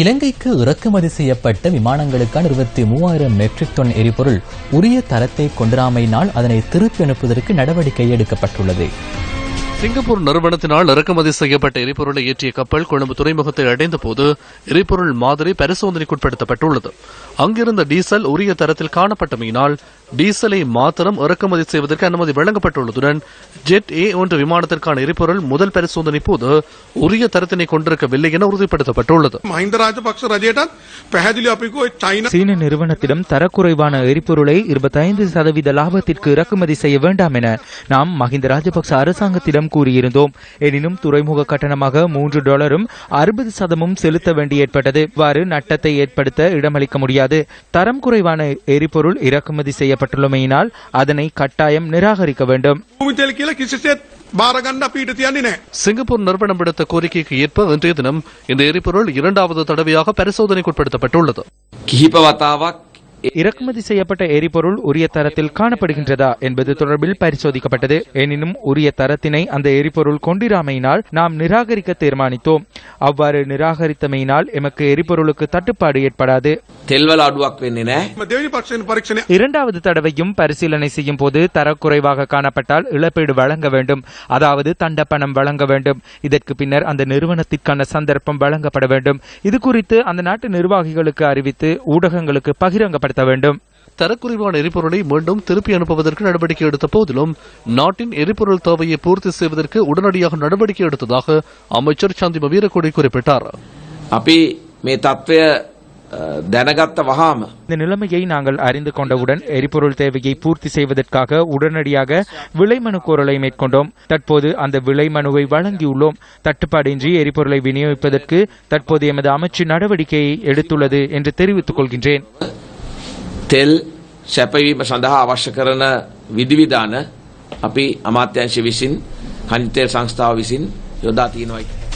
இலங்கைக்கு இறக்குமதி செய்யப்பட்ட விமானங்களுக்கான இருபத்தி மூவாயிரம் மெட்ரிக் டன் எரிபொருள் உரிய தரத்தை கொண்டிராமையினால் அதனை திருப்பி அனுப்புவதற்கு நடவடிக்கை எடுக்கப்பட்டுள்ளது. சிங்கப்பூர் நிறுவனத்தினால் இறக்குமதி செய்யப்பட்ட எரிபொருளை ஏற்றிய கப்பல் கொழும்பு துறைமுகத்தை அடைந்த போது எரிபொருள் மாதிரி பரிசோதனைக்குட்படுத்தப்பட்டுள்ளது. அங்கிருந்த டீசல் உரிய தரத்தில் காணப்பட்டமையினால் டீசலை மாத்திரம் இறக்குமதி செய்வதற்கு அனுமதி வழங்கப்பட்டுள்ளதுடன் ஜெட் ஏ ஒன்று விமானத்திற்கான எரிபொருள் முதல் பரிசோதனை போது உரிய தரத்தினை கொண்டிருக்கவில்லை என உறுதிப்படுத்தப்பட்டுள்ளது. சீன நிறுவனத்திடம் தரக்குறைவான எரிபொருளை இருபத்தைந்து சதவீத லாபத்திற்கு இறக்குமதி செய்ய வேண்டாம் என நாம் மஹிந்த ராஜபக்ச அரசாங்கத்திடம் கூறியிருந்தோம். எனினும் துறைமுக கட்டணமாக மூன்று டாலரும் அறுபது சதமும் செலுத்த வேண்டி ஏற்பட்டது. இவ்வாறு நட்டத்தை ஏற்படுத்த இடமளிக்க முடியாது. தரம் குறைவான எரிபொருள் இறக்குமதி செய்ய செய்யப்பட்டுள்ளமையினால் அதனை கட்டாயம் நிராகரிக்க வேண்டும். சிங்கப்பூர் நிறுவனம் விடுத்த கோரிக்கைக்கு ஏற்ப இன்றைய தினம் இந்த எரிபொருள் இரண்டாவது தடவையாக பரிசோதனைக்குட்படுத்தப்பட்டுள்ளது. இறக்குமதி செய்யப்பட்ட எரிபொருள் உரிய தரத்தில் காணப்படுகின்றதா என்பது தொடர்பில் பரிசோதிக்கப்பட்டது. எனினும் உரிய தரத்தினை அந்த எரிபொருள் கொண்டிராமையினால் நாம் நிராகரிக்க தீர்மானித்தோம். அவ்வாறு நிராகரித்தமையினால் எமக்கு எரிபொருளுக்கு தட்டுப்பாடு ஏற்படாது. இரண்டாவது தடவையும் பரிசீலனை செய்யும் போது தரக்குறைவாக காணப்பட்டால் இழப்பீடு வழங்க வேண்டும். அதாவது தண்டப்பணம் வழங்க வேண்டும். இதற்கு பின்னர் அந்த நிறுவனத்திற்கான சந்தர்ப்பம் வழங்கப்பட வேண்டும். இது குறித்து அந்த நாட்டு நிர்வாகிகளுக்கு அறிவித்து ஊடகங்களுக்கு பகிரங்கப்படுத்த ஏற்படுத்த வேண்டும். தரக்குறைவான எரிபொருளை மீண்டும் திருப்பி அனுப்புவதற்கு நடவடிக்கை எடுத்த போதிலும் நாட்டின் எரிபொருள் தேவையை பூர்த்தி செய்வதற்கு உடனடியாக நடவடிக்கை எடுத்ததாக அமைச்சர் சந்திம வீரக்கொடி குறிப்பிட்டார். அப்பி மே தத்துவ தனகத்த வகாம் இந்த நிலைமையை நாங்கள் அறிந்து கொண்டவுடன் எரிபொருள் தேவையை பூர்த்தி செய்வதற்காக உடனடியாக விலை மனு கோரலை மேற்கொண்டோம். தற்போது அந்த விலை மனுவை வழங்கியுள்ளோம். தட்டுப்பாடின்றி எரிபொருளை விநியோகிப்பதற்கு தற்போது எமது அமைச்சு நடவடிக்கையை எடுத்துள்ளது என்று தெரிவித்துக் கொள்கின்றேன். තෙල් සැපවීම සඳහා අවශ්‍ය කරන විධිවිධාන අපි අමාත්‍යංශ විසින් කනිතෙල් සංස්ථාව විසින් යොදා තියෙනවා.